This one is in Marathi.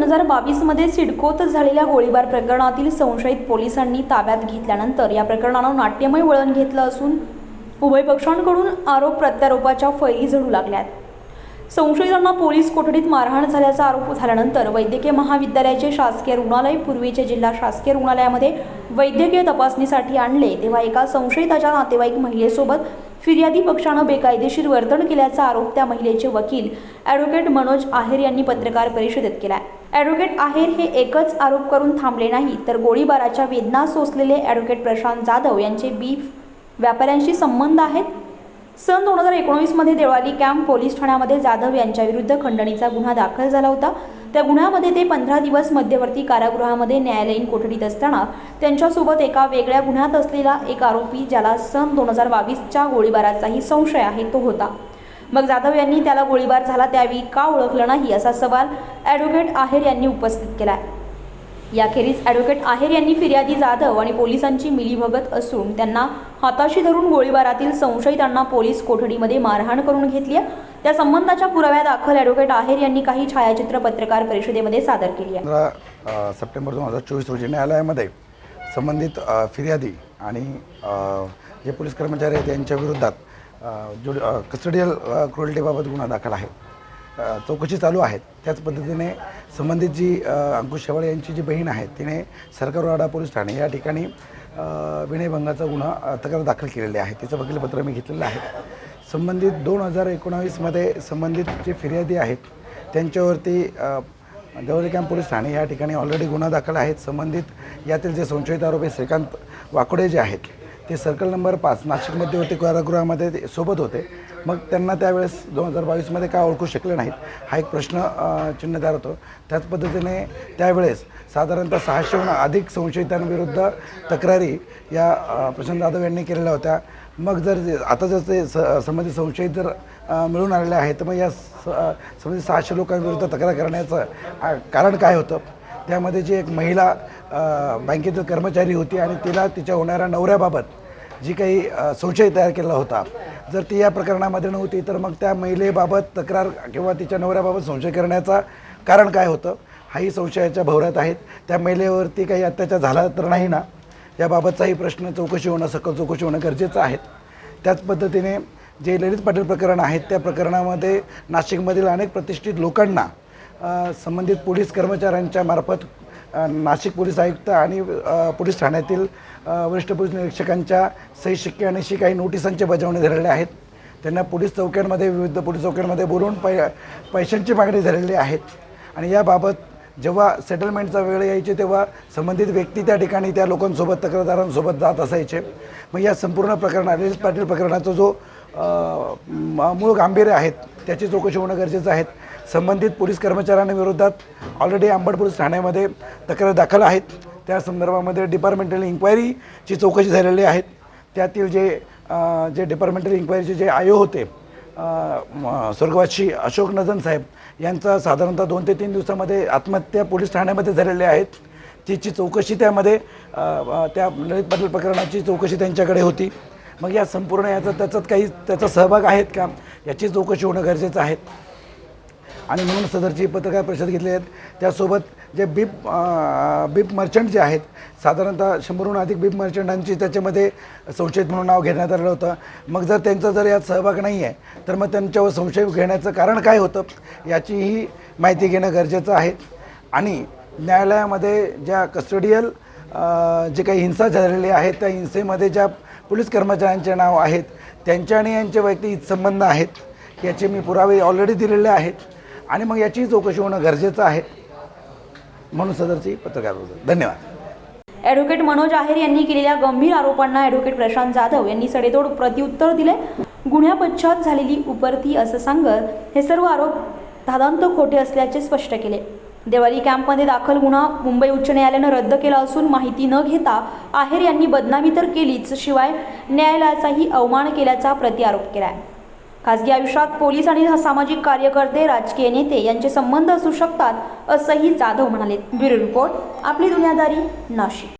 दोन हजार बावीसमध्ये सिडकोत झालेल्या गोळीबार प्रकरणातील संशयित पोलिसांनी ताब्यात घेतल्यानंतर या प्रकरणानं नाट्यमय वळण घेतलं असून उभय पक्षांकडून आरोप प्रत्यारोपाच्या फैरी झडू लागल्यात. संशयितांना पोलीस कोठडीत मारहाण झाल्याचा आरोप झाल्यानंतर वैद्यकीय महाविद्यालयाचे शासकीय रुग्णालय पूर्वीचे जिल्हा शासकीय रुग्णालयामध्ये वैद्यकीय तपासणीसाठी आणले तेव्हा एका संशयिताच्या नातेवाईक महिलेसोबत फिर्यादी पक्षानं बेकायदेशीर वर्तन केल्याचा आरोप त्या महिलेचे वकील ॲडव्होकेट मनोज आहेर यांनी पत्रकार परिषदेत केला आहे ॲडव्होकेट आहेर हे एकच आरोप करून थांबले नाही तर गोळीबाराच्या वेदना सोसलेले ॲडव्होकेट प्रशांत जाधव यांचे बीफ व्यापाऱ्यांशी संबंध आहेत? सन दोन हजार एकोणवीसमध्ये देवाली कॅम्प पोलीस ठाण्यामध्ये जाधव यांच्याविरुद्ध खंडणीचा गुन्हा दाखल झाला होता. त्या गुन्ह्यामध्ये ते पंधरा दिवस मध्यवर्ती कारागृहामध्ये न्यायालयीन कोठडीत असताना त्यांच्यासोबत एका वेगळ्या गुन्ह्यात असलेला एक आरोपी ज्याला सन दोन हजार बावीसच्या गोळीबाराचाही संशय आहे तो होता. मग जाधव यांनी त्याला गोळीबार झाला त्यावेळी का ओळखलं नाही असा सवाल ॲडव्होकेट आहेर यांनी उपस्थित केला आहे याखेरीज ॲडव्होकेट आहेर यांनी फिर्यादी जाधव आणि पोलिसांची मिलीभगत असून त्यांना हाताशी धरून गोळीबारातील संशयितांना पोलीस कोठडीमध्ये मारहाण करून घेतली आहे. त्या संबंधाच्या पुराव्यादाखल ॲडव्होकेट आहेर यांनी काही छायाचित्र पत्रकार परिषदेमध्ये सादर केली आहे. सप्टेंबर दोन हजार चोवीस रोजी न्यायालयामध्ये संबंधित फिर्यादी आणि जे पोलीस कर्मचारी आहेत त्यांच्या विरोधात जो कस्टडियल क्रुएल्टीबाबत गुन्हा दाखल आहे. चौकशी चालू आहेत. त्याच पद्धतीने संबंधित जी अंकुश शेवाळे यांची जी बहीण आहे तिने सरकारवाडा पोलीस ठाणे या ठिकाणी विनयभंगाचा गुन्हा तक्रार दाखल केलेले आहे. तिचं वकीलपत्र मी घेतलेलं आहे. संबंधित दोन हजार एकोणावीसमध्ये संबंधित जे फिर्यादी आहेत त्यांच्यावरती अ, देवळी कॅम्प पोलीस ठाणे या ठिकाणी ऑलरेडी गुन्हा दाखल आहेत. संबंधित यातील जे संशयित आरोपी श्रीकांत वाकोडे जे आहेत ते सर्कल नंबर पाच. नाशिकमध्ये होते कारागृहामध्ये ते सोबत होते. मग त्यांना त्यावेळेस दोन हजार बावीसमध्ये का ओळखू शकले नाहीत? हा एक प्रश्न चिन्हदार होतो. त्याच पद्धतीने त्यावेळेस साधारणतः सहाशेहून अधिक संशयितांविरुद्ध तक्रारी या प्रशांत जाधव यांनी केलेल्या होत्या. मग जर आता जर ते स संबंधित संशयित जर मिळून आलेले आहेत तर मग या स संबंधित सहाशे लोकांविरुद्ध तक्रार करण्याचं कारण काय होतं? त्यामध्ये जी एक महिला बँकेतील कर्मचारी होती आणि तिला तिच्या होणाऱ्या नवऱ्याबाबत जी काही संशय तयार केला होता. जर ती या प्रकरणामध्ये नव्हती तर मग त्या महिलेबाबत तक्रार किंवा तिच्या नवऱ्याबाबत संशय करण्याचा कारण काय होतं? हाही संशयाच्या भोवऱ्यात आहेत. त्या महिलेवरती काही अत्याचार झाला तर नाही ना? याबाबतचाही प्रश्न चौकशी होणं सकल चौकशी होणं गरजेचं आहे. त्याच पद्धतीने जे ललित पाटील प्रकरण आहेत त्या प्रकरणामध्ये नाशिकमधील अनेक प्रतिष्ठित लोकांना संबंधित पोलीस कर्मचाऱ्यांच्या मार्फत नाशिक पोलीस आयुक्त आणि पोलीस ठाण्यातील वरिष्ठ पोलीस निरीक्षकांच्या सही शिक्के आणि अशी काही नोटिसांचे बजावणी झालेले आहेत. त्यांना पोलीस चौक्यांमध्ये विविध पोलीस चौक्यांमध्ये बोलवून पै पैशांची मागणी झालेली आहेत आणि याबाबत जेव्हा सेटलमेंटचा वेळ यायचे तेव्हा संबंधित व्यक्ती त्या ठिकाणी त्या लोकांसोबत तक्रारदारांसोबत जात असायचे. मग या संपूर्ण प्रकरणा ललित पाटील प्रकरणाचा जो मूळ गांभीर्य आहेत त्याची चौकशी होणं गरजेचं आहे. संबंधित पोलीस कर्मचाऱ्यांविरोधात ऑलरेडी आंबड पोलीस ठाण्यामध्ये तक्रार दाखल आहेत. त्या संदर्भामध्ये डिपार्टमेंटल इन्क्वायरीची चौकशी झालेली आहेत त्यातील जे जे डिपार्टमेंटल इन्क्वायरीचे जे आयो होते स्वर्गवासी अशोक नजन साहेब यांचा साधारणतः दोन ते तीन दिवसामध्ये आत्महत्या पोलीस ठाण्यामध्ये झालेल्या आहेत. तिची चौकशी त्यामध्ये त्या ललित पाटील प्रकरणाची चौकशी त्यांच्याकडे होती. मग या संपूर्ण याचा त्याच्यात काही त्याचा सहभाग आहेत का? याची चौकशी होणं गरजेचं आहे. आणि म्हणून सदरची पत्रकार परिषद घेतली आहेत. त्यासोबत जे बीप बीप मर्चंट जे आहेत साधारणतः शंभरहून अधिक बीप मर्चंटांची त्याच्यामध्ये संशयित म्हणून नाव घेण्यात आलेलं होतं. मग जर त्यांचा जर यात सहभाग नाही आहे तर मग त्यांच्यावर संशय घेण्याचं कारण काय होतं याचीही माहिती घेणं गरजेचं आहे. आणि न्यायालयामध्ये ज्या कस्टडियल जे काही हिंसा झालेली आहेत त्या हिंसेमध्ये ज्या पोलीस कर्मचाऱ्यांचे नाव आहेत त्यांच्या आणि यांचे वैयक्तिक संबंध आहेत याचे मी पुरावे ऑलरेडी दिलेले आहेत. आणि मग याची चौकशी होणं गरजेचं आहे. म्हणून सदरची पत्रकार धन्यवाद. ॲडव्होकेट मनोज आहेर यांनी केलेल्या गंभीर आरोपांना ॲडव्होकेट प्रशांत जाधव यांनी सडेतोड प्रत्युत्तर दिले गुन्ह्यापश्चात झालेली उपरती असं सांगत हे सर्व आरोप धादांत खोटे असल्याचे स्पष्ट केले. देवाली कॅम्पमध्ये दाखल गुन्हा मुंबई उच्च न्यायालयानं रद्द केला असून माहिती न घेता आहेर यांनी बदनामी तर केलीच शिवाय न्यायालयाचाही अवमान केल्याचा प्रतिआरोप केला आहे खासगी आयुष्यात पोलीस आणि सामाजिक कार्यकर्ते राजकीय नेते यांचे संबंध असू शकतात असंही जाधव म्हणाले. ब्युरो रिपोर्ट आपली दुनियादारी नाशिक.